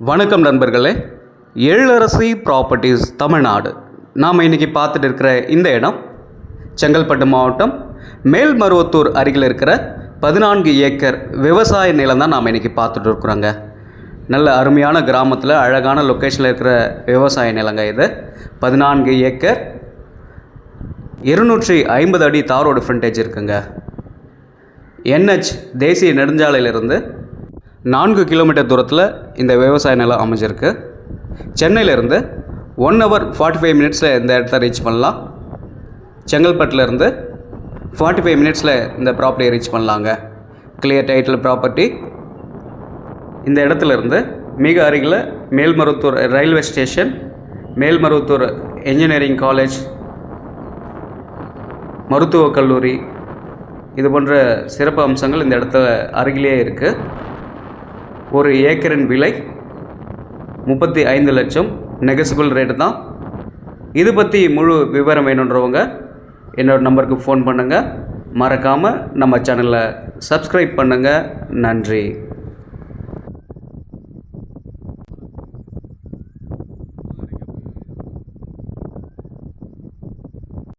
வணக்கம் நண்பர்களே. எழரசி ப்ராப்பர்ட்டிஸ் தமிழ்நாடு. நாம் இன்றைக்கி பார்த்துட்டு இருக்கிற இந்த இடம் செங்கல்பட்டு மாவட்டம் மேல்மருவத்தூர் அருகில் இருக்கிற பதினான்கு ஏக்கர் விவசாய நிலம் தான் நாம் இன்றைக்கி பார்த்துட்டு இருக்கிறோங்க. நல்ல அருமையான கிராமத்தில் அழகான லொக்கேஷனில் இருக்கிற விவசாய நிலங்க இது. பதினான்கு ஏக்கர் இருநூற்றி ஐம்பது அடி தாரோடு ஃப்ரண்டேஜ் இருக்குங்க. என்ஹெச் தேசிய நெடுஞ்சாலையிலிருந்து நான்கு கிலோமீட்டர் தூரத்தில் இந்த விவசாய நிலம் அமைஞ்சிருக்கு. சென்னையிலேருந்து ஒன் ஹவர் ஃபார்ட்டி ஃபைவ் மினிட்ஸில் இந்த இடத்த ரீச் பண்ணலாம். செங்கல்பட்டுலேருந்து ஃபார்ட்டி ஃபைவ் மினிட்ஸில் இந்த ப்ராப்பர்ட்டியை ரீச் பண்ணலாங்க. கிளியர் டைட்டில் ப்ராப்பர்ட்டி இந்த இடத்துல இருந்து மிக அருகில் Melmaruvathur railway station Melmaruvathur engineering college மருத்துவக் கல்லூரி இது போன்ற சிறப்பு அம்சங்கள் இந்த இடத்துல அருகிலேயே இருக்குது ஒரு ஏக்கரின் விலை முப்பத்தி ஐந்து லட்சம். நெகசிபிள் ரேட்டு தான். இது பற்றி முழு விவரம் வேணுன்றவங்க என்னோடய நம்பருக்கு ஃபோன் பண்ணுங்கள் மறக்காமல் நம்ம சேனலை சப்ஸ்கிரைப் பண்ணுங்கள் நன்றி.